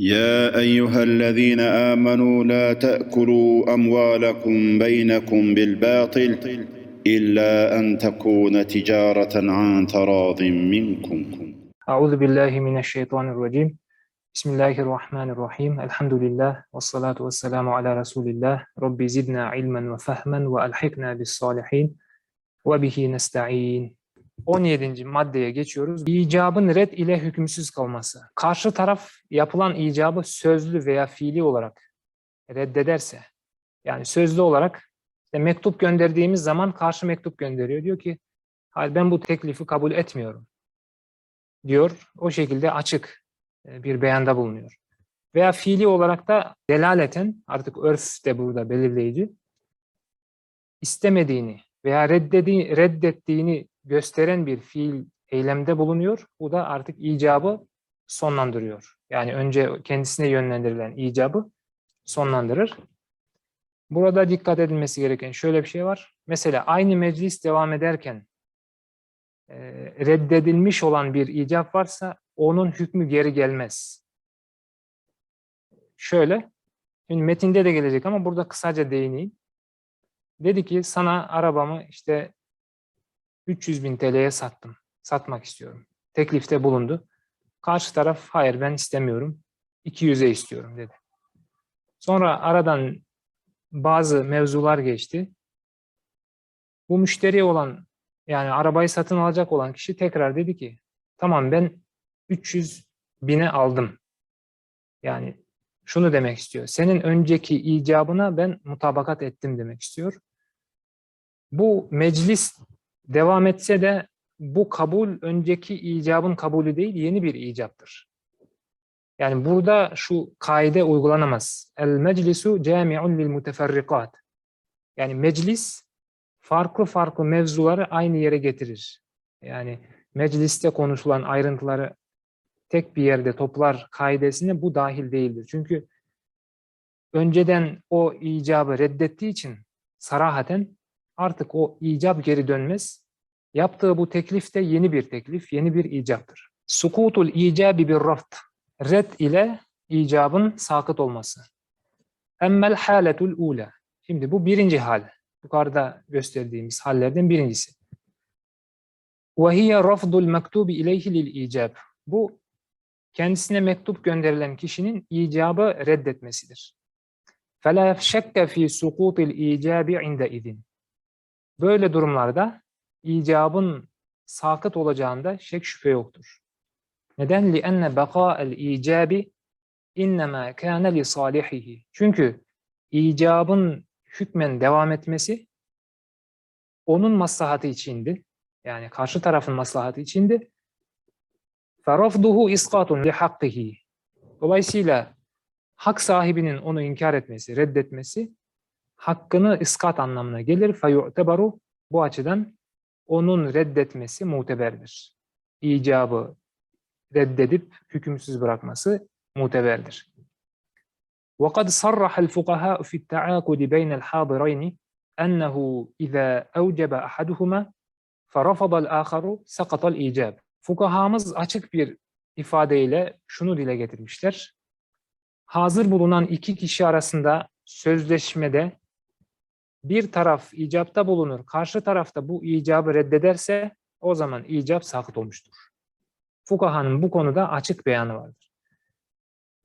يا أيها الذين آمنوا لا تأكلوا أموالكم بينكم بالباطل إلا أن تكون تجارة عن تراض منكم. أعوذ بالله من الشيطان الرجيم. بسم الله الرحمن الرحيم. الحمد لله والصلاة والسلام على رسول الله. رب زدنا علما وفهما وألحقنا بالصالحين وبه نستعين. 17. maddeye geçiyoruz. İcabın red ile hükümsüz kalması. Karşı taraf yapılan icabı sözlü veya fiili olarak reddederse, yani sözlü olarak işte mektup gönderdiğimiz zaman karşı mektup gönderiyor. Diyor ki, hayır ben bu teklifi kabul etmiyorum diyor. O şekilde açık e, bir beyanda bulunuyor. Veya fiili olarak da delaleten, artık örf de burada belirleyici, istemediğini veya reddedi, reddettiğini gösteren bir fiil eylemde bulunuyor. Bu da artık icabı sonlandırıyor. Yani önce kendisine yönlendirilen icabı sonlandırır. Burada dikkat edilmesi gereken şöyle bir şey var. Mesela aynı meclis devam ederken e, reddedilmiş olan bir icap varsa onun hükmü geri gelmez. Şöyle, şimdi metinde de gelecek ama burada kısaca değineyim. Dedi ki sana arabamı işte 300 bin TL'ye sattım. Satmak istiyorum. Teklifte bulundu. Karşı taraf hayır ben istemiyorum. 200'e istiyorum dedi. Sonra aradan bazı mevzular geçti. Bu müşteri olan yani arabayı satın alacak olan kişi tekrar dedi ki tamam ben 300 bine aldım. Yani şunu demek istiyor. Senin önceki icabına ben mutabakat ettim demek istiyor. Bu meclis devam etse de bu kabul önceki icabın kabulü değil yeni bir icaptır. Yani burada şu kaide uygulanamaz. El meclisu cami'un lil muteferrikat. Yani meclis farklı farklı mevzuları aynı yere getirir. Yani mecliste konuşulan ayrıntıları tek bir yerde toplar kaidesine bu dahil değildir. Çünkü önceden o icabı reddettiği için sarahaten artık o icap geri dönmez. Yaptığı bu teklif de yeni bir teklif, yeni bir icaptır. Sukutul icabi bir raft. Red ile icabın sakıt olması. Emmel haletul ula. Şimdi bu birinci hal. Yukarıda gösterdiğimiz hallerden birincisi. وَهِيَ رَفْضُ الْمَكْتُوبِ اِلَيْهِ لِلْاِيجَابِ Bu kendisine mektup gönderilen kişinin icabı reddetmesidir. فَلَا شَكَّ ف۪ي سُقُوطِ الْاِيجَابِ عِنْدَ اِذٍ Böyle durumlarda icabın sakıt olacağında şek şüphe yoktur. Neden? لِأَنَّ بَقَاءَ الْاِيجَابِ اِنَّمَا كَانَ لِصَالِحِهِ Çünkü icabın hükmen devam etmesi onun maslahatı içindi. Yani karşı tarafın maslahatı içindi. فَرَفْضُهُ اِسْقَاتٌ لِحَقِّهِ Dolayısıyla hak sahibinin onu inkar etmesi, reddetmesi hakkını iskat anlamına gelir. فَيُعْتَبَرُ Bu açıdan onun reddetmesi muteberdir. İcabı reddedip hükümsüz bırakması muteberdir. وقد صرح الفقهاء في التعاقد بين الحاضرين أنه إذا أوجب أحدهما فرفض الآخر سقط الإيجاب. Fukahamız açık bir ifadeyle şunu dile getirmişler. Hazır bulunan iki kişi arasında sözleşmede bir taraf icapta bulunur, karşı tarafta bu icabı reddederse o zaman icap sakıt olmuştur. Fukahanın bu konuda açık beyanı vardır.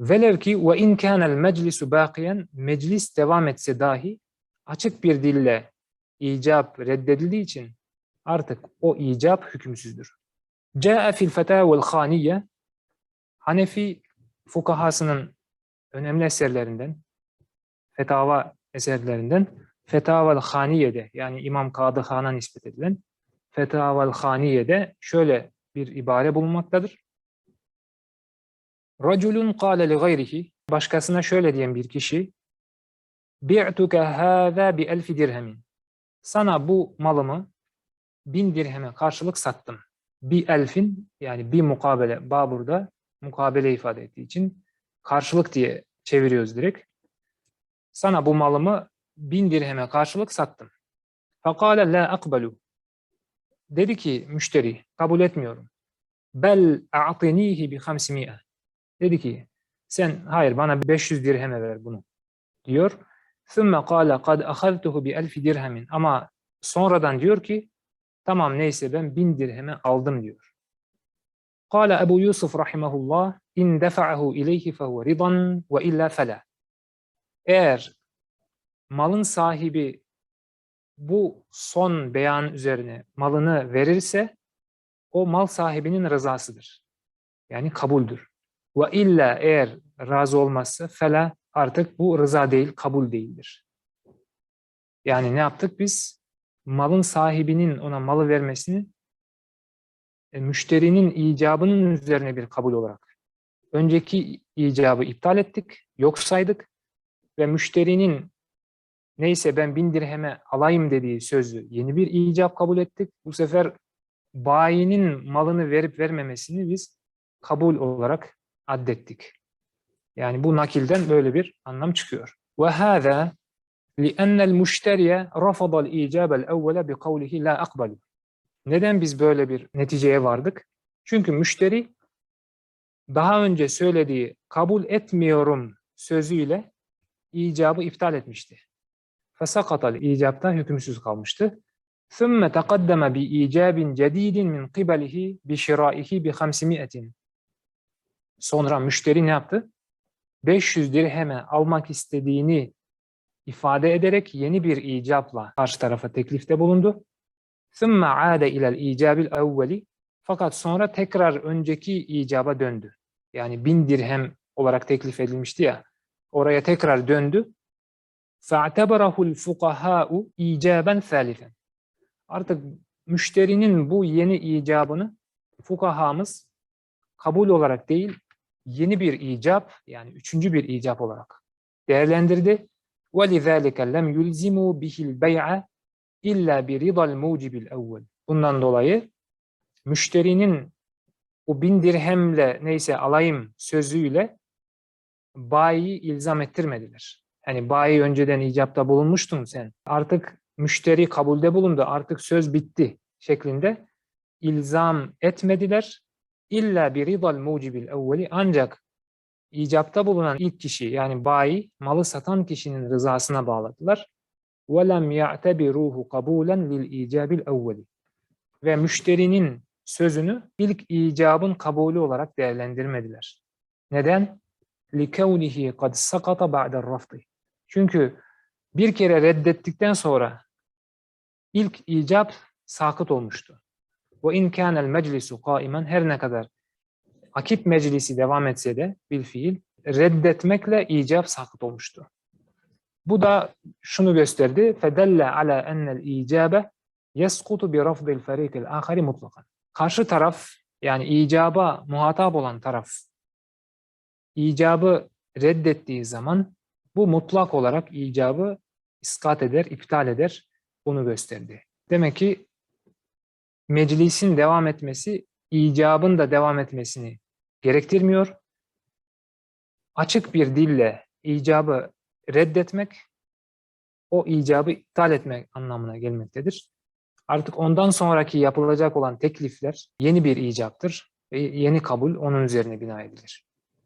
Velev ki ve in kânel meclisu bâkiyen meclis devam etse dahi açık bir dille icap reddedildiği için artık o icap hükümsüzdür. Câe fil fetâvel khâniyye Hanefi fukahasının önemli eserlerinden, fetava eserlerinden Fetavel Haniye'de yani İmam Kadı Han'a nispet edilen Fetavel Haniye'de şöyle bir ibare bulunmaktadır. Raculun kâle li gayrihi başkasına şöyle diyen bir kişi bi'tuke hâzâ bi elfi dirhemin sana bu malımı bin dirheme karşılık sattım. Bir elfin yani bir mukabele Babur'da mukabele ifade ettiği için karşılık diye çeviriyoruz direkt. Sana bu malımı bin dirheme karşılık sattım. Fakale la akbalu. Dedi ki müşteri kabul etmiyorum. Bel a'tinihi bi 500. Dedi ki sen hayır bana 500 dirheme ver bunu diyor. Sümme kâle kad ahaztuhu bi elfi dirhemin. Ama sonradan diyor ki tamam neyse ben bin dirheme aldım diyor. Kâle Ebu Yusuf rahimahullah in defa'ahu ileyhi fehuve ridan ve illa fela. Eğer malın sahibi bu son beyan üzerine malını verirse o mal sahibinin rızasıdır. Yani kabuldür. Ve illa eğer razı olmazsa fela artık bu rıza değil, kabul değildir. Yani ne yaptık biz? Malın sahibinin ona malı vermesini e, müşterinin icabının üzerine bir kabul olarak önceki icabı iptal ettik, yok saydık ve müşterinin neyse ben bin dirheme alayım dediği sözü yeni bir icap kabul ettik. Bu sefer bayinin malını verip vermemesini biz kabul olarak addettik. Yani bu nakilden böyle bir anlam çıkıyor. Ve hâzâ لِأَنَّ الْمُشْتَرِيَ رَفَضَ الْاِيجَابَ الْاَوَّلَ بِقَوْلِهِ لَا أَقْبَلُ Neden biz böyle bir neticeye vardık? Çünkü müşteri daha önce söylediği kabul etmiyorum sözüyle icabı iptal etmişti. فَسَقَطَ icapta hükümsüz kalmıştı. ثُمَّ تَقَدَّمَ بِإِيجَابٍ جَد۪يدٍ مِنْ قِبَلِهِ بِشِرَائِهِ بِخَمْسِمِئَةٍ Sonra müşteri ne yaptı? 500 dirheme almak istediğini ifade ederek yeni bir icapla karşı tarafa teklifte bulundu. ثُمَّ عَادَ اِلَى الْاِيجَابِ الْاَوَّلِ Fakat sonra tekrar önceki icaba döndü. Yani bin dirhem olarak teklif edilmişti ya, oraya tekrar döndü. فَاَعْتَبَرَهُ الْفُقَهَاءُ اِيجَابًا ثَالِثًا Artık müşterinin bu yeni icabını fukahamız kabul olarak değil, yeni bir icap yani üçüncü bir icap olarak değerlendirdi. وَلِذَٰلِكَ لَمْ يُلْزِمُوا بِهِ الْبَيْعَ illa bir ridal mucibil evvel. Bundan dolayı müşterinin o bin dirhemle neyse alayım sözüyle bayi ilzam ettirmediler. Hani bayi önceden icapta bulunmuştun sen. Artık müşteri kabulde bulundu. Artık söz bitti şeklinde ilzam etmediler. İlla bir ridal mucibil evveli ancak icapta bulunan ilk kişi yani bayi malı satan kişinin rızasına bağladılar. وَلَمْ يَعْتَبِرُوهُ قَبُولًا لِلْاِيجَابِ الْاَوَّلِ Ve müşterinin sözünü ilk icabın kabulü olarak değerlendirmediler. Neden? لِكَوْنِهِ قَدْ سَقَطَ بَعْدَ الرَّفْضِ çünkü bir kere reddettikten sonra ilk icap sakıt olmuştu. Bu Ve imkanel meclisu kaimen her ne kadar akit meclisi devam etse de bir fiil reddetmekle icap sakıt olmuştu. Bu da şunu gösterdi. Fedelle ala ennel icabe yeskutu bi rafdil ferikil ahari mutlakan. Karşı taraf yani icaba muhatap olan taraf icabı reddettiği zaman bu mutlak olarak icabı iskat eder, iptal eder. Bunu gösterdi. Demek ki meclisin devam etmesi icabın da devam etmesini gerektirmiyor. Açık bir dille icabı reddetmek o icabı iptal etmek anlamına gelmektedir. Artık ondan sonraki yapılacak olan teklifler yeni bir icaptır yeni kabul onun üzerine bina edilir.